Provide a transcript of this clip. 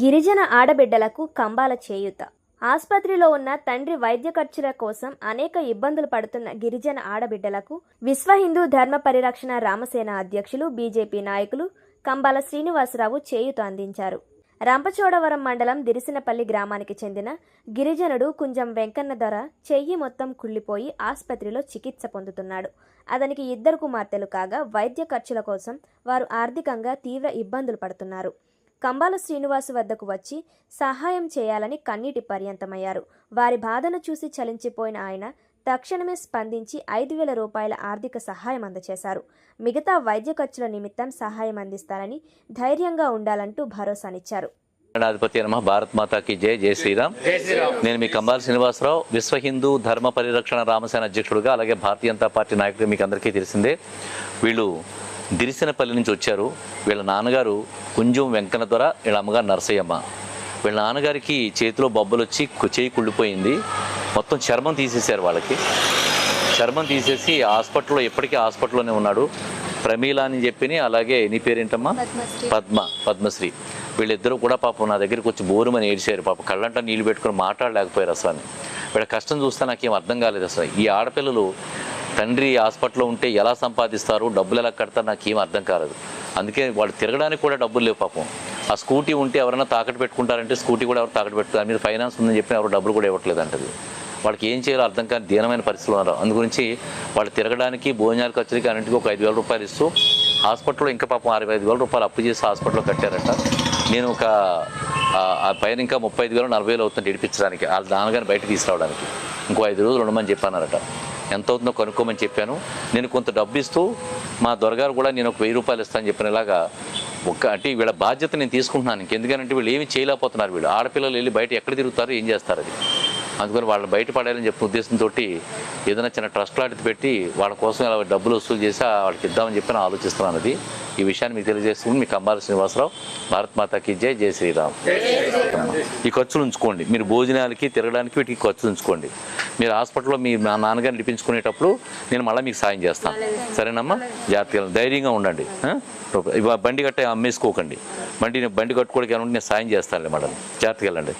గిరిజన ఆడబిడ్డలకు కంబాల చేయూత. ఆసుపత్రిలో ఉన్న తండ్రి వైద్య ఖర్చుల కోసం అనేక ఇబ్బందులు పడుతున్న గిరిజన ఆడబిడ్డలకు విశ్వ హిందూ ధర్మ పరిరక్షణ రామసేన అధ్యక్షులు బీజేపీ నాయకులు కంబాల శ్రీనివాసరావు చేయూత అందించారు. రంపచోడవరం మండలం దిరిసినపల్లి గ్రామానికి చెందిన గిరిజనుడు కుంజం వెంకన్న ధర చెయ్యి మొత్తం కుళ్ళిపోయి ఆసుపత్రిలో చికిత్స పొందుతున్నాడు. అతనికి ఇద్దరు కుమార్తెలు కాగా వైద్య ఖర్చుల కోసం వారు ఆర్థికంగా తీవ్ర ఇబ్బందులు పడుతున్నారు. కంబాల శ్రీనివాసు వద్దకు వచ్చి సహాయం చేయాలని కన్నీటి పర్యంతమయ్యారు. వారి బాధను చూసి చలించిపోయిన ఆయన తక్షణమే స్పందించి ఐదు వేల రూపాయల ఆర్థిక సహాయం అందజేశారు మిగతా వైద్య ఖర్చుల నిమిత్తం సహాయం అందిస్తారని ధైర్యంగా ఉండాలంటూ భరోసానిచ్చారు. గణాధిపతి నమ భారత్ మాతాకి జై జై శ్రీరామ్. నేను మీ కంబాల శ్రీనివాసరావు విశ్వ హిందూ ధర్మ పరిరక్షణ రామసేన అధ్యక్షుడుగా అలాగే భారతీయ జనతా పార్టీ నాయకుడు మీకు అందరికీ తెలిసిందే. వీళ్ళు దిరిసినపల్లి నుంచి వచ్చారు. వీళ్ళ నాన్నగారు కుంజం వెంకన్న దొర వీళ్ళ అమ్మగారు నరసయ్యమ్మ. వీళ్ళ నాన్నగారికి చేతిలో బొబ్బలు వచ్చి చేయి కుళ్ళిపోయింది. మొత్తం చర్మం తీసేశారు వాళ్ళకి. చర్మం తీసేసి హాస్పిటల్లో ఎప్పటికీ హాస్పిటల్లోనే ఉన్నాడు. ప్రమీల అని చెప్పిని అలాగే నీ పేరేంటమ్మా? పద్మ పద్మశ్రీ. వీళ్ళిద్దరూ కూడా పాపం నా దగ్గరికి వచ్చి బోరుమని ఏడ్చారు. పాప కళ్ళంట నీళ్ళు పెట్టుకొని మాట్లాడలేకపోయారు అసలు అని. వీళ్ళ కష్టం చూస్తే నాకేం అర్థం కాలేదు అసలు. ఈ ఆడపిల్లలు తండ్రి హాస్పిటల్లో ఉంటే ఎలా సంపాదిస్తారు? డబ్బులు ఎలా కడతారు? నాకేం అర్థం కాలేదు. అందుకే వాళ్ళు తిరగడానికి కూడా డబ్బులు లేవు పాపం. ఆ స్కూటీ ఉంటే ఎవరైనా తాకట్టు పెట్టుకుంటారంటే స్కూటీ కూడా ఎవరు తాకట్టు పెట్టుకుంటారు మీద ఫైనాన్స్ ఉందని చెప్పి ఎవరు డబ్బులు కూడా ఇవ్వట్లేదు అంటది. వాళ్ళకి ఏం చేయాలో అర్థం కాని దీనమైన పరిస్థితులు ఉన్నారు. అందు గురించి వాళ్ళు తిరగడానికి భోజనాలు ఖర్చులకి అన్నింటికి ఒక ఐదు వేల రూపాయలు ఇస్తూ హాస్పిటల్లో ఇంకా పాపం అరవై ఐదు వేల రూపాయలు అప్పు చేసి హాస్పిటల్లో కట్టారట. నేను ఒక ఆ- పైన ఇంకా ముప్పై ఐదు వేలు నలభై వేలు అవుతుంది ఇడిపించడానికి వాళ్ళ నాన్నగారిని బయట తీసుకురావడానికి. ఇంకో ఐదు రోజులు ఉండమని చెప్పానరట ఎంత అవుతుందో కనుక్కోమని చెప్పాను. నేను కొంత డబ్బు ఇస్తూ మా దొరగారు కూడా నేను ఒక వెయ్యి రూపాయలు ఇస్తాను చెప్పినలాగా ఒక్క అంటే వీళ్ళ బాధ్యత నేను తీసుకుంటున్నాను. ఇంకెందుకంటే వీళ్ళు ఏమి చేయలేకపోతున్నారు వీళ్ళు. ఆడపిల్లలు వెళ్ళి బయట ఎక్కడ తిరుగుతారు ఏం చేస్తారు అది? అందుకని వాళ్ళని బయటపడాలని చెప్పిన ఉద్దేశంతో ఏదైనా చిన్న ట్రస్ట్ లాంటిది పెట్టి వాళ్ళ కోసం ఇలా డబ్బులు వసూలు చేసి వాళ్ళకి ఇద్దామని చెప్పి నేను ఆలోచిస్తున్నాను అది ఈ విషయాన్ని మీకు తెలియజేస్తుంది మీ కంబాల శ్రీనివాసరావు భారత్ మాతాకి జై జై శ్రీరామ్. ఈ ఖర్చులు ఉంచుకోండి. మీరు భోజనాలకి తిరగడానికి వీటికి ఖర్చులు ఉంచుకోండి. మీరు హాస్పిటల్లో మీ నాన్నగారిని నడిపించుకునేటప్పుడు నేను మళ్ళీ మీకు సాయం చేస్తాను సరేనమ్మా? జాగ్రత్తగా ధైర్యంగా ఉండండి. బండి కట్ట అమ్మేసుకోకండి. బండి బండి కట్టుకోవడానికి నేను సాయం చేస్తానులే మేడం. జాగ్రత్తగా వెళ్ళండి.